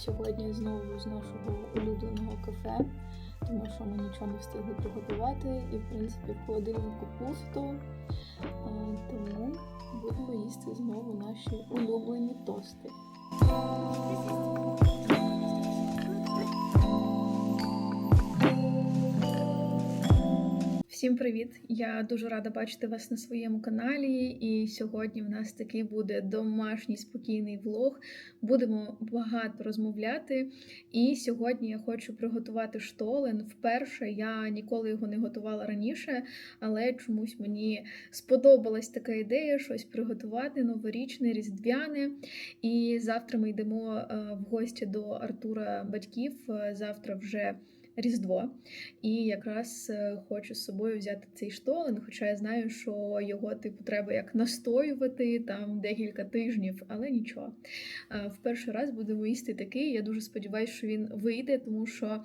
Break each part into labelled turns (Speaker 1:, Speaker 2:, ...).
Speaker 1: сьогодні знову з нашого улюбленого кафе, тому що ми нічого не встигли приготувати, і в принципі в холодильнику пусто. Тому будемо їсти знову наші улюблені тости. Всім привіт! Я дуже рада бачити вас на своєму каналі. І сьогодні в нас такий буде домашній спокійний влог. Будемо багато розмовляти. І сьогодні я хочу приготувати штолен. Вперше я ніколи його не готувала раніше, але чомусь мені сподобалась така ідея щось приготувати новорічне, різдвяне. І завтра ми йдемо е, в гості до Артура батьків. Е, Завтра вже. Різдво, і якраз е, хочу з собою взяти цей штолен, хоча я знаю, що його типу треба як настоювати там декілька тижнів, але нічого. Е, В перший раз будемо їсти такий. Я дуже сподіваюся, що він вийде, тому що,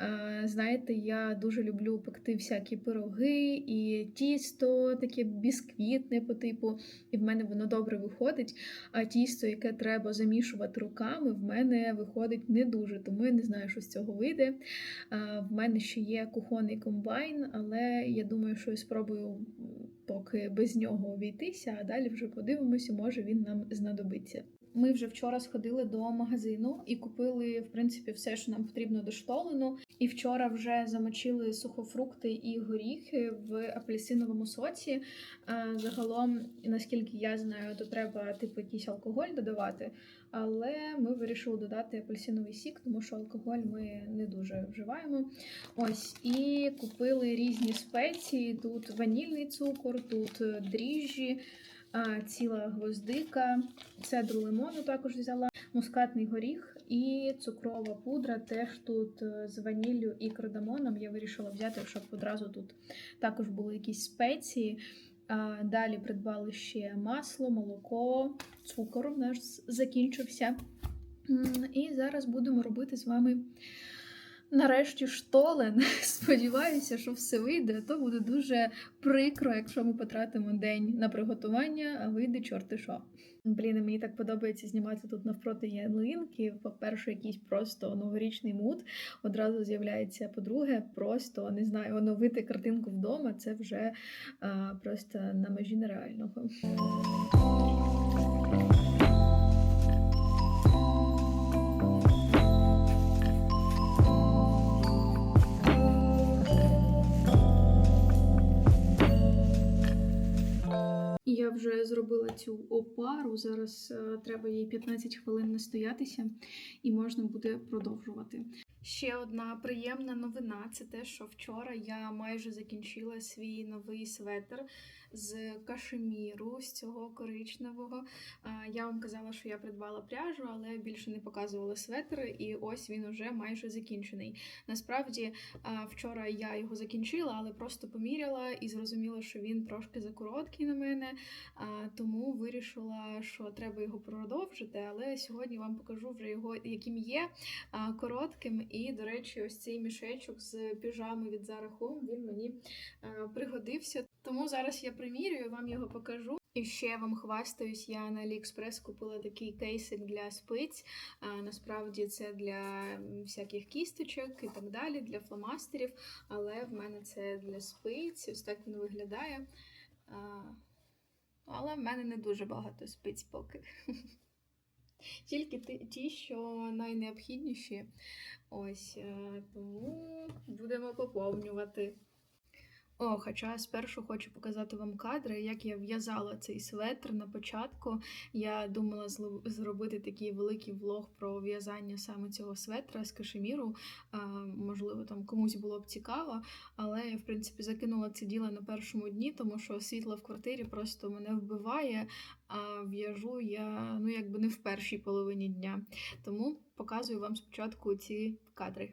Speaker 1: е, знаєте, я дуже люблю пекти всякі пироги і тісто, таке бісквітне по типу, і в мене воно добре виходить. А тісто, яке треба замішувати руками, в мене виходить не дуже, тому я не знаю, що з цього вийде. В мене ще є кухонний комбайн, але я думаю, що я спробую поки без нього обійтися, а далі вже подивимося, може він нам знадобиться. Ми вже вчора сходили до магазину і купили, в принципі, все, що нам потрібно до штолену. І вчора вже замочили сухофрукти і горіхи в апельсиновому соці. Загалом, наскільки я знаю, то треба типу якийсь алкоголь додавати. Але ми вирішили додати апельсиновий сік, тому що алкоголь ми не дуже вживаємо. Ось і купили різні спеції. Тут ванільний цукор, тут е, дріжджі, ціла гвоздика, цедру лимону також взяла, мускатний горіх і цукрова пудра. Теж тут е, з ваніллю і кардамоном. Я вирішила взяти, щоб одразу тут також були якісь спеції. Далі придбали ще масло, молоко, цукор у нас закінчився. І зараз будемо робити з вами нарешті штолен. Сподіваюся, що все вийде, то буде дуже прикро, якщо ми потратимо день на приготування, а вийде чорти що. Блін, мені так подобається знімати тут навпроти ялинки. По-перше, якийсь просто новорічний мут одразу з'являється. По-друге, просто не знаю, оновити картинку вдома це вже а, просто на межі нереального. Я вже зробила цю опару. Зараз е, треба їй 15 хвилин настоятися, і можна буде продовжувати. Ще одна приємна новина це те, що вчора я майже закінчила свій новий светр з кашеміру, з цього коричневого. Я вам казала, що я придбала пряжу, але більше не показувала светр, і ось він уже майже закінчений. Насправді, вчора я його закінчила, але просто поміряла і зрозуміла, що він трошки закороткий на мене, тому вирішила, що треба його продовжити. Але сьогодні вам покажу вже його, яким є коротким. І, до речі, ось цей мішечок з піжами від Zara Home, він мені пригодився. Тому зараз я примірюю, вам його покажу. І ще вам хвастаюсь, я на AliExpress купила такий кейсик для спиць. А, насправді це для всяких кісточок і так далі, для фломастерів. Але в мене це для спиць. Ось так він виглядає. А, але в мене не дуже багато спиць поки. Тільки ті- ті, що найнеобхідніші. Ось е, тому будемо поповнювати. О, хоча спершу хочу показати вам кадри, як я в'язала цей светр на початку. Я думала зробити такий великий влог про в'язання саме цього светра з кашеміру. Можливо, там комусь було б цікаво, але я, в принципі, закинула це діло на першому дні, тому що світло в квартирі просто мене вбиває, а в'яжу я ну, якби не в першій половині дня. Тому показую вам спочатку ці кадри.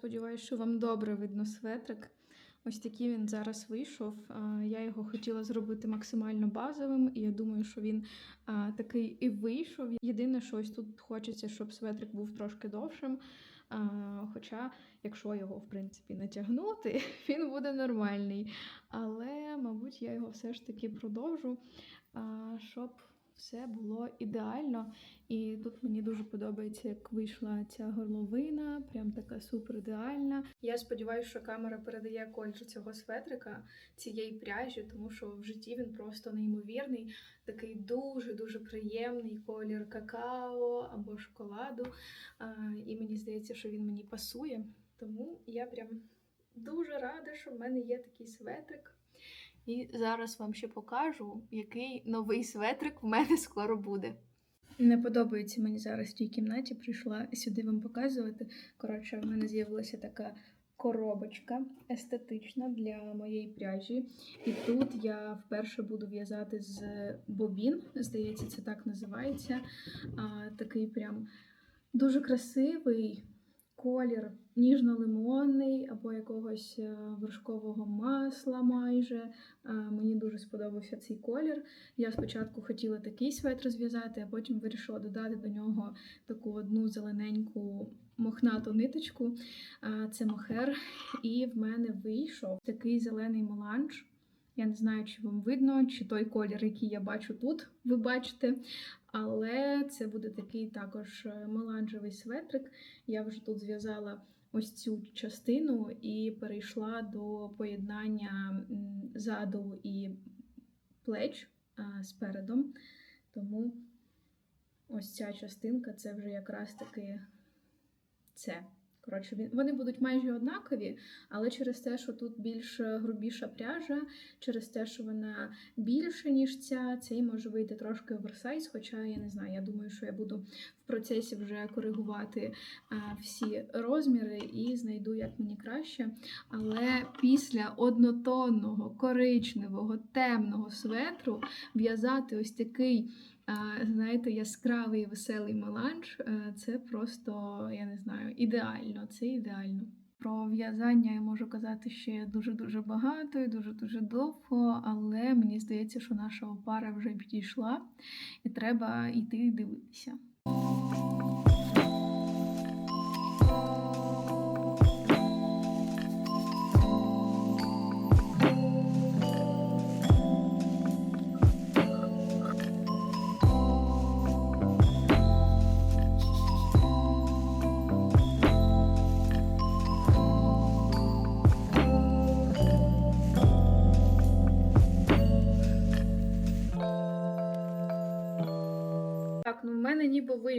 Speaker 1: Сподіваюся, що вам добре видно светрик. Ось такий він зараз вийшов. Я його хотіла зробити максимально базовим, і я думаю, що він такий і вийшов. Єдине, що ось тут хочеться, щоб светрик був трошки довшим. Хоча, якщо його, в принципі, натягнути, він буде нормальний. Але, мабуть, я його все ж таки продовжу, щоб все було ідеально. І тут мені дуже подобається, як вийшла ця горловина, прям така супер ідеальна. Я сподіваюся, що камера передає колір цього светрика, цієї пряжі, тому що в житті він просто неймовірний, такий дуже-дуже приємний колір какао або шоколаду. І мені здається, що він мені пасує. Тому я прям дуже рада, що в мене є такий светрик. І зараз вам ще покажу, який новий светрик в мене скоро буде. Не подобається мені зараз в тій кімнаті, прийшла сюди вам показувати. Коротше, в мене з'явилася така коробочка естетична для моєї пряжі. І тут я вперше буду в'язати з бобін, здається, це так називається. А, Такий прям дуже красивий колір ніжно-лимонний або якогось е, вершкового масла майже. Мені дуже сподобався цей колір. Я спочатку хотіла такий светр зв'язати, а потім вирішила додати до нього таку одну зелененьку мохнату ниточку. Це мохер. І в мене вийшов такий зелений меланж. Я не знаю, чи вам видно, чи той колір, який я бачу тут, ви бачите. Але це буде такий також е, меланжевий светрик. Я вже тут зв'язала ось цю частину і перейшла до поєднання заду і плеч а, спередом. Тому ось ця частинка це вже якраз таки це. Коротше, вони будуть майже однакові, але через те, що тут більш грубіша пряжа, через те, що вона більше, ніж ця, цей може вийти трошки оверсайз, хоча я не знаю, я думаю, що я буду в процесі вже коригувати всі розміри і знайду, як мені краще. Але після однотонного, коричневого, темного светру в'язати ось такий. Знаєте, яскравий веселий меланж е, це просто, я не знаю, ідеально. Це ідеально. Про в'язання я можу казати ще дуже-дуже багато і дуже-дуже довго, але мені здається, що наша опара вже підійшла, і треба йти дивитися.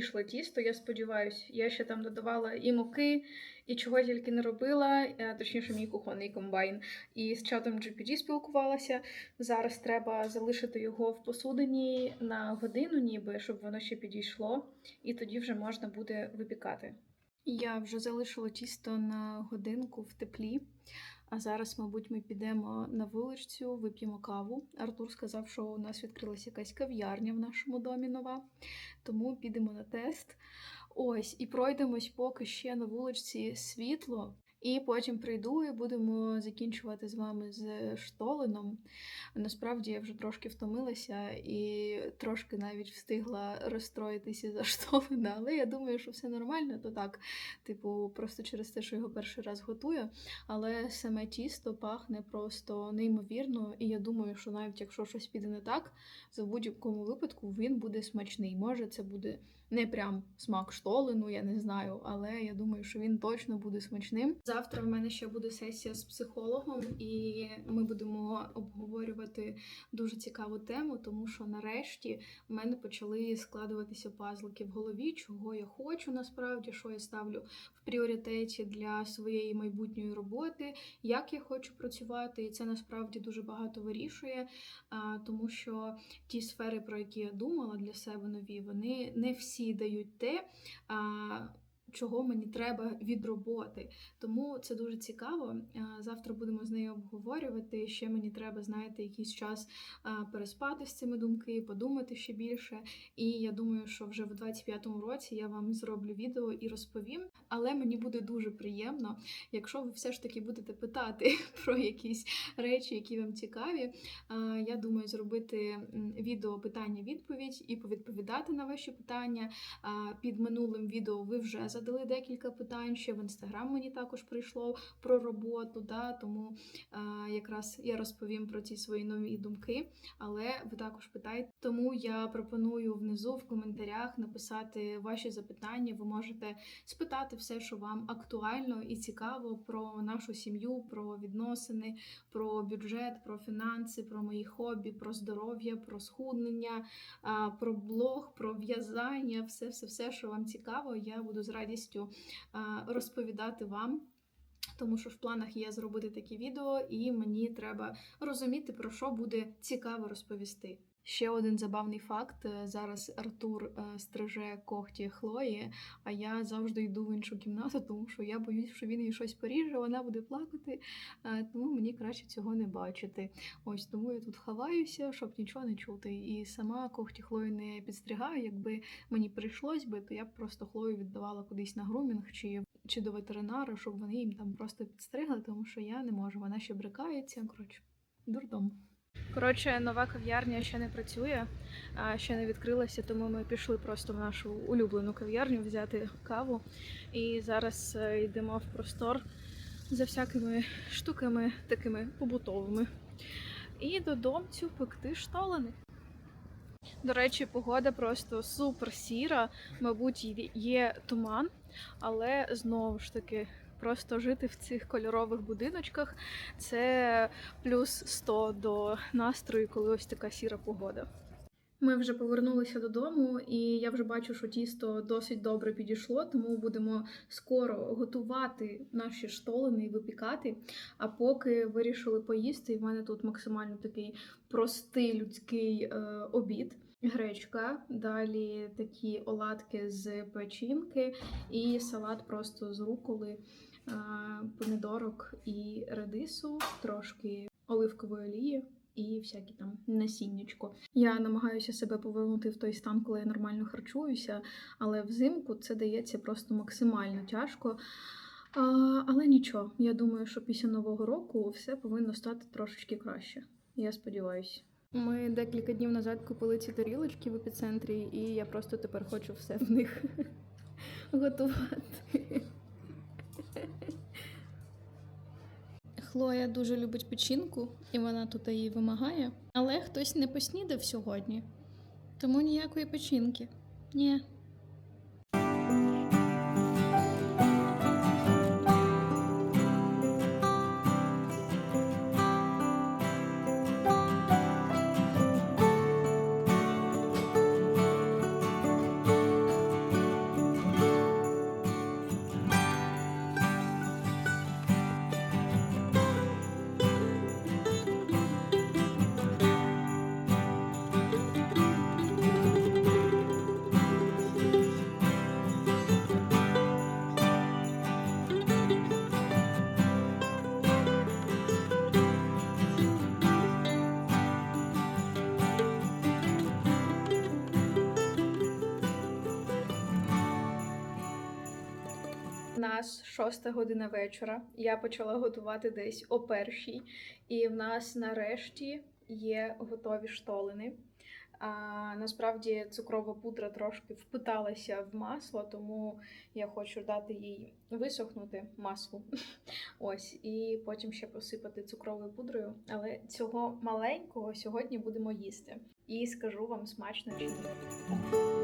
Speaker 1: Вийшло тісто, я сподіваюся. Я ще там додавала і муки, і чого тільки не робила, е, точніше, мій кухонний комбайн. І з чатом GPT спілкувалася. Зараз треба залишити його в посудині на годину, ніби, щоб воно ще підійшло, і тоді вже можна буде випікати. Я вже залишила тісто на годинку в теплі. А зараз, мабуть, ми підемо на вулицю, вип'ємо каву. Артур сказав, що у нас відкрилася якась кав'ярня в нашому домі нова, тому підемо на тест. Ось, і пройдемось, поки ще на вулиці світло. І потім прийду і будемо закінчувати з вами з штолином. Насправді я вже трошки втомилася і трошки навіть встигла розстроїтися за штолина, але я думаю, що все нормально, то так, типу, просто через те, що його перший раз готую. Але саме тісто пахне просто неймовірно, і я думаю, що навіть якщо щось піде не так, в будь-якому випадку він буде смачний. Може, це буде не прям смак штолину, я не знаю, але я думаю, що він точно буде смачним. Завтра в мене ще буде сесія з психологом, і ми будемо обговорювати дуже цікаву тему, тому що нарешті в мене почали складуватися пазлики в голові, чого я хочу насправді, що я ставлю в пріоритеті для своєї майбутньої роботи, як я хочу працювати, і це насправді дуже багато вирішує, тому що ті сфери, про які я думала для себе нові, вони не всі дають те. Чого мені треба від роботи. Тому це дуже цікаво. Завтра будемо з нею обговорювати. Ще мені треба, знаєте, якийсь час переспати з цими думки, подумати ще більше. І я думаю, що вже в 25-му році я вам зроблю відео і розповім. Але мені буде дуже приємно, якщо ви все ж таки будете питати про якісь речі, які вам цікаві. Я думаю, зробити відео питання-відповідь і повідповідати на ваші питання. Під минулим відео ви вже задали декілька питань. Ще в інстаграм мені також прийшло про роботу. Да, тому а, якраз я розповім про ці свої нові думки. Але ви також питайте. Тому я пропоную внизу в коментарях написати ваші запитання. Ви можете спитати все, що вам актуально і цікаво про нашу сім'ю, про відносини, про бюджет, про фінанси, про мої хобі, про здоров'я, про схуднення, про блог, про в'язання, все, все, все, що вам цікаво, я буду з радістю а, розповідати вам. Тому що в планах є зробити такі відео, і мені треба розуміти, про що буде цікаво розповісти. Ще один забавний факт: Е, зараз Артур е, стриже когті Хлої, а я завжди йду в іншу кімнату, тому що я боюсь, що він їй щось поріже, вона буде плакати, е, тому мені краще цього не бачити. Ось тому я тут ховаюся, щоб нічого не чути. І сама когті Хлої не підстригаю. Якби мені прийшлось би, то я б просто Хлою віддавала кудись на грумінг чи, чи до ветеринара, щоб вони їм там просто підстригли, тому що я не можу. Вона ще брикається. Коротше, дурдом. Коротше, нова кав'ярня ще не працює, ще не відкрилася, тому ми пішли просто в нашу улюблену кав'ярню взяти каву. І зараз е, йдемо в простор за всякими штуками такими побутовими. І додомцю пекти штолени. До речі, погода просто супер сіра. Мабуть, є туман, але знову ж таки, просто жити в цих кольорових будиночках це плюс 100 до настрою, коли ось така сіра погода. Ми вже повернулися додому, і я вже бачу, що тісто досить добре підійшло, тому будемо скоро готувати наші штолени і випікати. А поки вирішили поїсти, і в мене тут максимально такий простий людський е, обід. Гречка, далі такі оладки з печінки і салат просто з руколи, помідорок і редису, трошки оливкової олії і всякі там насіннячко. Я намагаюся себе повернути в той стан, коли я нормально харчуюся, але взимку це дається просто максимально тяжко. А, але нічого, я думаю, що після нового року все повинно стати трошечки краще. Я сподіваюся. Ми декілька днів назад купили ці тарілочки в епіцентрі, і я просто тепер хочу все в них готувати. Хлоя дуже любить печінку, і вона тут її вимагає. Але хтось не поснідав сьогодні, тому ніякої печінки. Ні. Нас шоста година вечора. Я почала готувати десь о першій, і в нас нарешті є готові штолени. А, насправді цукрова пудра трошки впиталася в масло, тому я хочу дати їй висохнути маслу. Ось, і потім ще посипати цукровою пудрою. Але цього маленького сьогодні будемо їсти. І скажу вам смачно чи ні.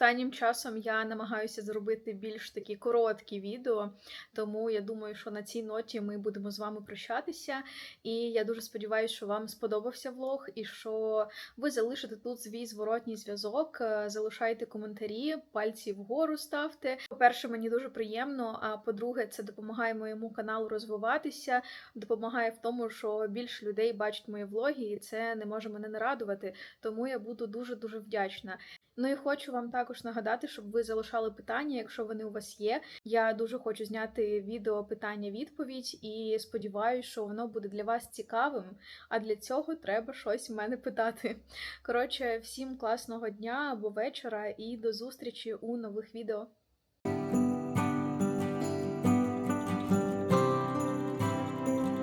Speaker 1: Останнім часом я намагаюся зробити більш такі короткі відео, тому я думаю, що на цій ноті ми будемо з вами прощатися. І я дуже сподіваюся, що вам сподобався влог і що ви залишите тут свій зворотній зв'язок. Е, Залишайте коментарі, пальці вгору ставте. По-перше, мені дуже приємно. А по-друге, це допомагає моєму каналу розвиватися, допомагає в тому, що більше людей бачать мої влоги, і це не може мене не радувати. Тому я буду дуже дуже вдячна. Ну і хочу вам також нагадати, щоб ви залишали питання, якщо вони у вас є. Я дуже хочу зняти відео питання-відповідь і сподіваюся, що воно буде для вас цікавим. А для цього треба щось в мене питати. Коротше, всім класного дня або вечора і до зустрічі у нових відео.